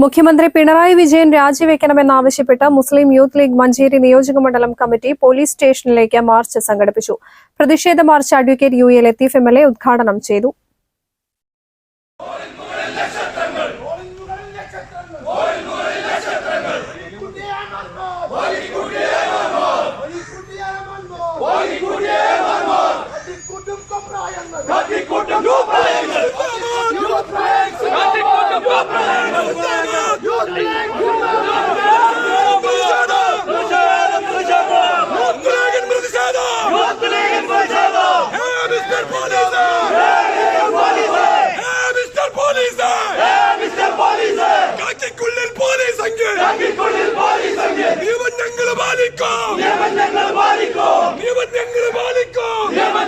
മുഖ്യമന്ത്രി പിണറായി വിജയൻ രാജിവെക്കണമെന്നാവശ്യപ്പെട്ട് മുസ്ലിം youth league Manjeri നിയോജകമണ്ഡലം കമ്മിറ്റി പോലീസ് സ്റ്റേഷനിലേക്ക് മാർച്ച് സംഘടിപ്പിച്ചു. പ്രതിഷേധ march advocate U A Latheef M L ഉദ്ഘാടനം ചെയ്തു കാക്കിക്കുള്ളിൽ പോലീസ് അങ്ക് നിയമം ഞങ്ങൾ പാലിക്കും നിയമം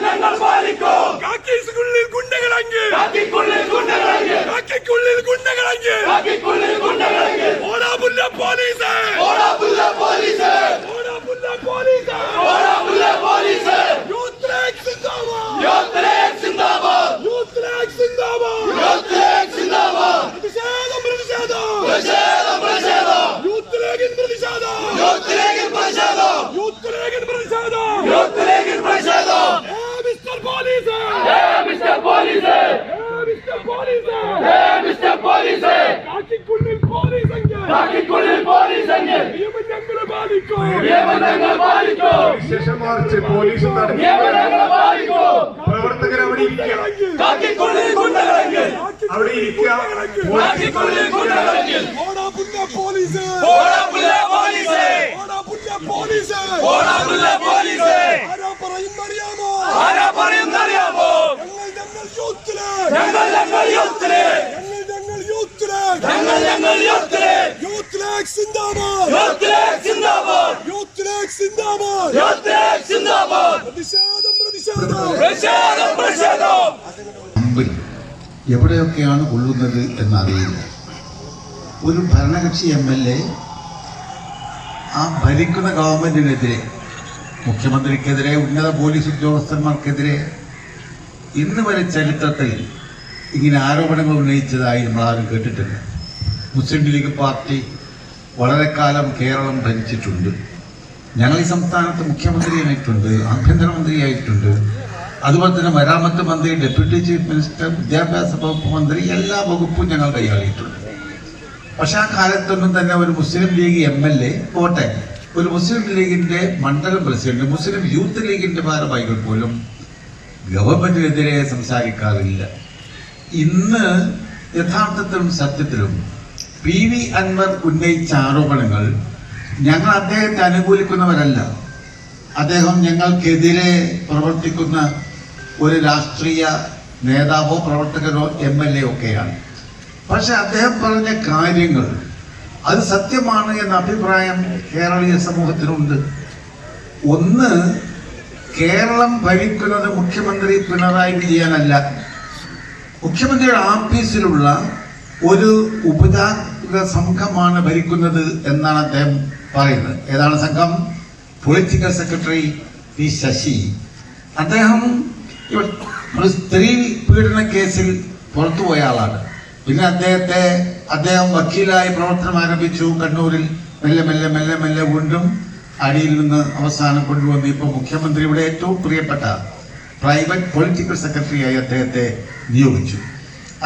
ഞങ്ങൾ പാലിക്കും കാക്കീസുള്ളിൽ ഗുണ്ടകളങ്ക് കാക്കിക്കുള്ളിൽ ഗുണ്ടകളങ്ക് ഓടാ പുല്ല പോലീസ് ഓടാ പുല്ല പോലീസ് യൂത്ത് യൂത്ത് സിന്ദാബാദ് പ്രതിഷേധം പ്രതിഷേധം യൂത്ത് ലീഗിൻ പ്രതിഷേധം യൂത്ത് ലീഗിൻ പ്രതിഷേധം ഏ മിസ്റ്റർ പോലീസ് ഏ മിസ്റ്റർ പോലീസ്. കാക്കിക്കുള്ളിൽ പോലീസ് അങ്ക് നിയമം ഞങ്ങൾ പാലിക്കും? വിശേഷ മാർച്ച് പോലീസ് തടഞ്ഞു പ്രവർത്തകർ അവിടെ ഇരിക്കുക. അവിടെ ഇരിക്കുക. ഓടാ പുല്ല പോലീസ്. ഓടാ പുല്ല പോലീസ് ആരാ പറയുന്നറിയാമോ ഞങ്ങൾ ഞങ്ങൾ യൂത്തിലെ ഞങ്ങൾ ഞങ്ങൾ യൂത്തിലെ യൂത്ത് ലീഗ് സിന്ദാബാദ് യൂത്ത് ലീഗ് സിന്ദാബാദ് പ്രതിഷേധം പ്രതിഷേധം! മുമ്പിൽ എവിടെയൊക്കെയാണ് കൊള്ളുന്നത് എന്നറിയില്ല. ഒരു ഭരണകക്ഷി എം എൽ എ ആ ഭരിക്കുന്ന ഗവൺമെന്റിനെതിരെ മുഖ്യമന്ത്രിക്കെതിരെ ഉന്നത പോലീസ് ഉദ്യോഗസ്ഥന്മാർക്കെതിരെ ഇന്ന് വരെ ചരിത്രത്തിൽ ഇങ്ങനെ ആരോപണങ്ങൾ ഉന്നയിച്ചതായി നമ്മളാരും കേട്ടിട്ടില്ല. മുസ്ലിം ലീഗ് പാർട്ടി വളരെ കാലം കേരളം ഭരിച്ചിട്ടുണ്ട്. ഞങ്ങൾ ഈ സംസ്ഥാനത്ത് മുഖ്യമന്ത്രിയായിട്ടുണ്ട് ആഭ്യന്തരമന്ത്രിയായിട്ടുണ്ട്. അതുപോലെ തന്നെ മരാമത്ത് മന്ത്രി ഡെപ്യൂട്ടി ചീഫ് മിനിസ്റ്റർ വിദ്യാഭ്യാസ വകുപ്പ് മന്ത്രി എല്ലാ വകുപ്പും ഞങ്ങൾ കൈയാളിയിട്ടുണ്ട്. പക്ഷെ ആ കാലത്തൊന്നും തന്നെ ഒരു Muslim league M L A പോട്ടെ ഒരു മുസ്ലിം ലീഗിന്റെ മണ്ഡലം പ്രസിഡന്റ് മുസ്ലിം യൂത്ത് ലീഗിന്റെ ഭാരവാഹികൾ പോലും ഗവൺമെന്റിനെതിരെ സംസാരിക്കാറില്ല. ഇന്ന് യഥാർത്ഥത്തിലും സത്യത്തിലും പി വി അൻവർ ഉന്നയിച്ച ആരോപണങ്ങൾ ഞങ്ങൾ അദ്ദേഹത്തെ അനുകൂലിക്കുന്നവരല്ല. അദ്ദേഹം ഞങ്ങൾക്കെതിരെ പ്രവർത്തിക്കുന്ന ഒരു രാഷ്ട്രീയ നേതാവോ പ്രവർത്തകനോ എം എൽ എ ഒക്കെയാണ്. പക്ഷെ അദ്ദേഹം പറഞ്ഞ കാര്യങ്ങൾ അത് സത്യമാണ് എന്ന അഭിപ്രായം കേരളീയ സമൂഹത്തിനുണ്ട്. ഒന്ന് കേരളം ഭരിക്കുന്നത് മുഖ്യമന്ത്രി പിണറായി വിജയനല്ല. മുഖ്യമന്ത്രിയുടെ ആഫീസിലുള്ള ഒരു ഉപജാപക സംഘമാണ് ഭരിക്കുന്നത് എന്നാണ് അദ്ദേഹം പറയുന്നത്. ഏതാണ് സംഘം? Political secretary P Sasi. അദ്ദേഹം ഒരു സ്ത്രീ പീഡന കേസിൽ പുറത്തുപോയ ആളാണ്. പിന്നെ അദ്ദേഹത്തെ അദ്ദേഹം വക്കീലായി പ്രവർത്തനം ആരംഭിച്ചു. കണ്ണൂരിൽ മെല്ലെ മെല്ലെ മെല്ലെ മെല്ലെ വീണ്ടും അടിയിൽ നിന്ന് അവസാനം കൊണ്ടുവന്ന് ഇപ്പോൾ മുഖ്യമന്ത്രിയുടെ ഏറ്റവും പ്രിയപ്പെട്ട പ്രൈവറ്റ് പൊളിറ്റിക്കൽ സെക്രട്ടറിയായി അദ്ദേഹത്തെ നിയോഗിച്ചു.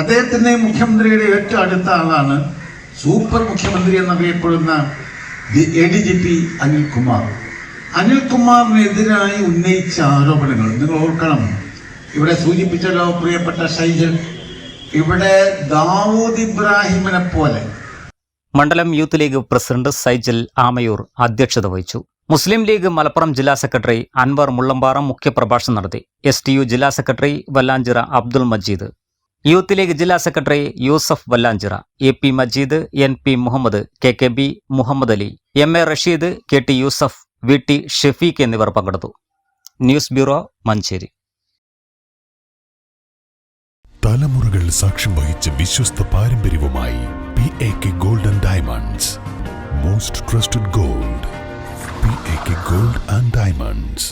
അദ്ദേഹത്തിന്റെ മുഖ്യമന്ത്രിയുടെ ഏറ്റവും അടുത്ത ആളാണ് സൂപ്പർ മുഖ്യമന്ത്രി എന്നറിയപ്പെടുന്ന A D G P Anilkumar അനിൽകുമാറിനെതിരായി ഉന്നയിച്ച ആരോപണങ്ങൾ നിങ്ങൾ ഓർക്കണം. ഇവിടെ സൂചിപ്പിച്ചല്ലോ പ്രിയപ്പെട്ട ഷൈജൽ ഇവിടെ ദാവൂദ് ഇബ്രാഹിമിനെ പോലെ. മണ്ഡലം youth league president Saijal Amayur അധ്യക്ഷത വഹിച്ചു. മുസ്ലിം ലീഗ് മലപ്പുറം ജില്ലാ സെക്രട്ടറി അൻവർ മുള്ളമ്പാറ മുഖ്യപ്രഭാഷണം നടത്തി. എസ് ടി യു ജില്ലാ secretary Vallanchira Abdul Majeed. Youth league ജില്ലാ secretary Yusuf Vallanchira A P Majeed N P Muhammad K K B Muhammad Ali M A Rasheed K T Yusuf V T Shefeeq എന്നിവർ പങ്കെടുത്തു. News bureau Manjeri. തലമുറകൾ സാക്ഷ്യം വഹിച്ച വിശ്വസ്ത പാരമ്പര്യവുമായി P A K golden diamonds most trusted gold P A K gold and diamonds